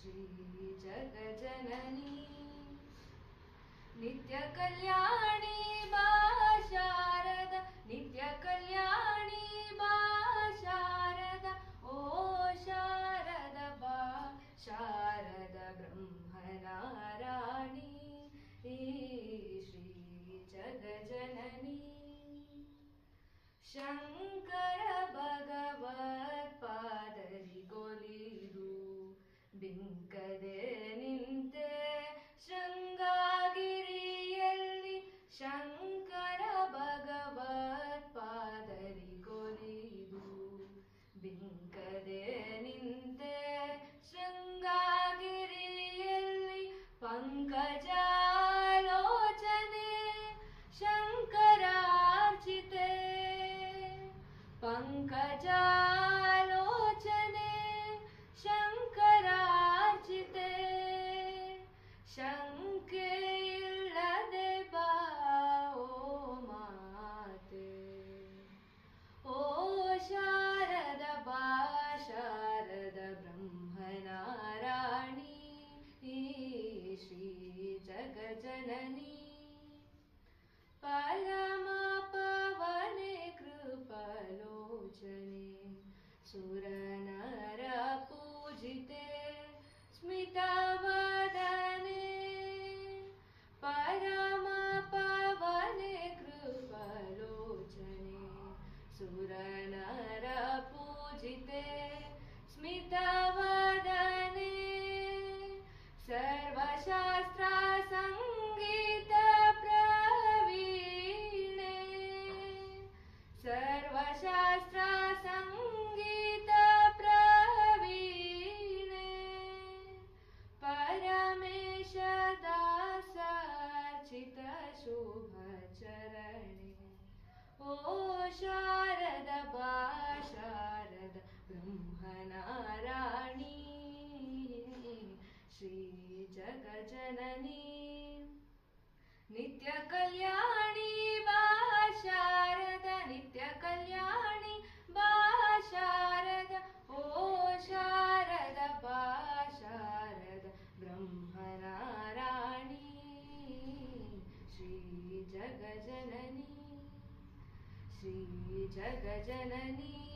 श्रीजगजननी। नित्यकल्याणी मा शारद नित्यकल्याणी मा शारद। ओ शारद वा शारद ब्रह्मनाराणी श्रीजगजननी। शङ्कर ಬಿಂಕದೆ ನಿಂತೆ ಶೃಂಗಾಗಿರಿಯಲ್ಲಿ ಶಂಕರ ಭಗವತ್ಪಾದರಿ ಕೊಲಿದು ಬಿಂಕದೆ ನಿಂತೆ ಶೃಂಗಾಗಿರಿಯಲ್ಲಿ ಪಂಕಜ परमापवने कृपलोचने। सुर नर पूजिते शुभचरणे ओ शारद बा शारद ब्रह्मना जगजननी। श्री जग